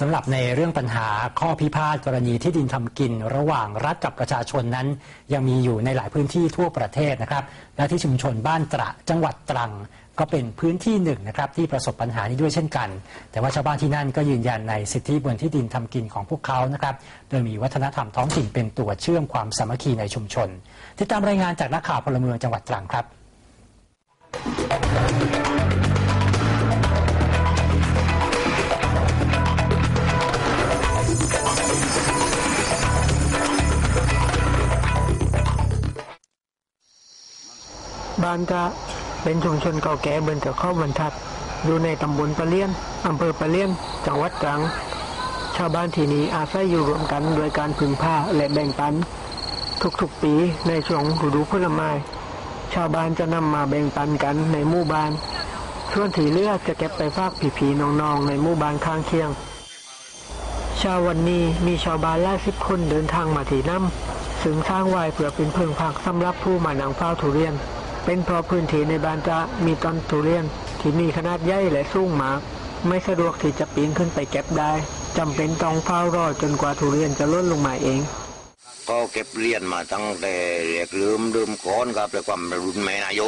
สำหรับในเรื่องปัญหาข้อพิพาทกรณีที่ดินทำกิน ระหว่างรัฐกับประชาชนนั้น ยังมีอยู่ในหลายพื้นที่ทั่วประเทศนะครับ และที่ชุมชนบ้านตระจังหวัดตรัง ก็เป็นพื้นที่หนึ่งนะครับที่ประสบปัญหานี้ด้วยเช่นกัน แต่ว่าชาวบ้านที่นั่นก็ยืนยันในสิทธิบนที่ดินทำกินของพวกเขานะครับโดยมีวัฒนธรรมท้องถิ่นเป็นตัวเชื่อมความสามัคคีในชุมชนติดตามรายงานจากนักข่าวพลเมืองจังหวัดตรังครับ บ้านจะเป็นชุมชนเก่าแก่บนเทือกเขาบรรทัด อยู่ในตำบลปะเลียนอำเภอปะเลียนจังหวัดตรัง ชาวบ้านที่นี้อาศัยอยู่รวมกันโดยการพึ่งพาและแบ่งปัน ทุกๆปีในช่วงฤดูผลไม้ชาวบ้านจะนำมาแบ่งปันกันในหมู่บ้าน ส่วนที่เลือจะเก็บไปฝากผีๆน้องๆ ในหมู่บ้านข้างเคียงชาววันนี้มีชาวบ้านหลายสิบคนเดินทางมาที่น้ำซึ่งสร้างไว้เพื่อเป็นเพิงพักสำหรับผู้มานังเฝ้าทุเรียน เป็นเพราะพื้นที่ในบ้านจะมีต้นทุเรียน ที่มีขนาดใหญ่และสูงมาก ไม่สะดวกที่จะปีนขึ้นไปเก็บได้จำเป็นต้องเฝ้ารอจนกว่าทุเรียนจะล้นลงมาเองก็เก็บเรียนมาตั้งแต่เรียกลืมลืมก้อนครับแต่ความรุ่นแม่นายโย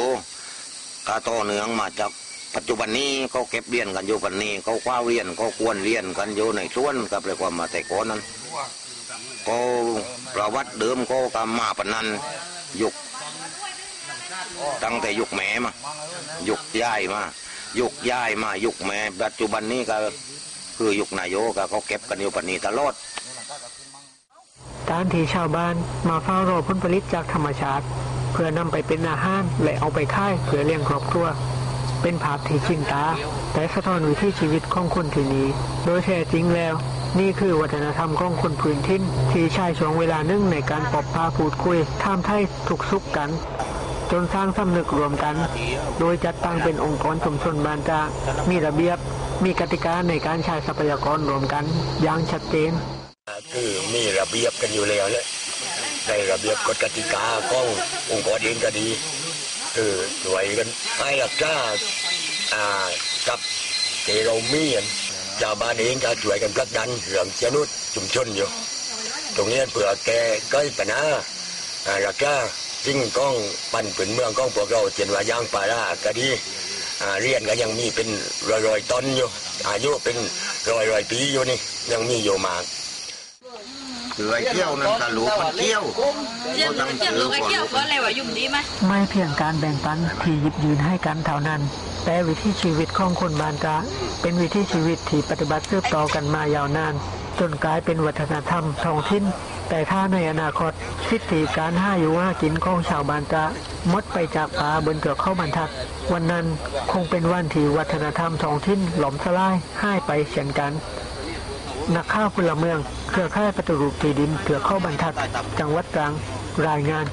กาโตเนืองมาจากปัจจุบันนี้เขาเก็บเรียนกันอยู่ปันนี้เขาคว้าเรียนเขาควรเรียนกันอยู่ในส่วนครับแต่ความมาแต่ก่อนนั้นก็ประวัติเดิมก็กำมาปนนันยุค ตั้งแต่ยุคแม่มายุคย่ายมายุคย่ายมายุคแม่ปัจจุบันนี้ก็คือยุคนายโยก็เขาเก็บกันอยู่ปันนี้ตลอดการที่ชาวบ้านมาเฝ้ารอผลผลิตจากธรรมชาติ เพื่อนำไปเป็นอาหารและเอาไปค่ายเพื่อเลี้ยงครอบครัวเป็นภาพที่ชินตา แต่สะท้อนวิถีชีวิตของคนที่นี่โดยแท้จริงแล้ว นี่คือวัฒนธรรมของคนพื้นถิ่นที่ใช้ช่วงเวลาหนึ่งในการปอบพาพูดคุยท่ามไทยทุกสุขกัน จนสร้างสำนึกรวมกัน โดยจัดตั้งเป็นองค์กรชุมชนบานจามีระเบียบ มีกติกาในการใช้ทรัพยากรรวมกัน อย่างชัดเจน คือมีระเบียบกันอยู่แล้วเนี่ยในระเบียบกฎกติกาขององค์กรเองก็ดีคือหน่วยกันให้รักษาอ่ากับเจเรามีนชาวบ้านเองก็ช่วยกันผลักดันเรื่องเจนุษชุมชนอยู่ ตรงนี้เผื่อแกใกล้ปัญหาอ่ารักษา สิ่งก้องปั่นผืนเมืองก้องพวกเราเจนว่ายางปลาราก็ดีอ่าเรียนก็ยังมีเป็นรอยๆต้นอยู่ อายุเป็นรอยๆปีอยู่นี่ยังมีอยู่มากคือไอ้เที่ยวนั่นกะลูกมันเที่ยวเจียนเจียนลูกไอ้เกี่ยวก็เลยว่ายุ่มดีไหมไม่เพียงการแบ่งปันที่หยิบยืนให้กันเท่านั้น แต่วิถีชีวิตของคนบานตาเป็นวิถีชีวิตที่ปฏิบัติสืบต่อกันมายาวนาน จนกลายเป็นวัฒนธรรมท้องถิ่นแต่ถ้าในอนาคตสิทธิการห้าอยู่ห้ากินของชาวบานตาหมดไปจากป่าบนเกือกเข้าบรรทัด วันนั้นคงเป็นวันที่วัฒนธรรมท้องถิ่นหลอมสลายหายไปเช่นกันนักข่าวพลเมือง เครือข่ายปฏิรูปที่ดินเกือกเข้าบรรทัด จังหวัดตรังรายงาน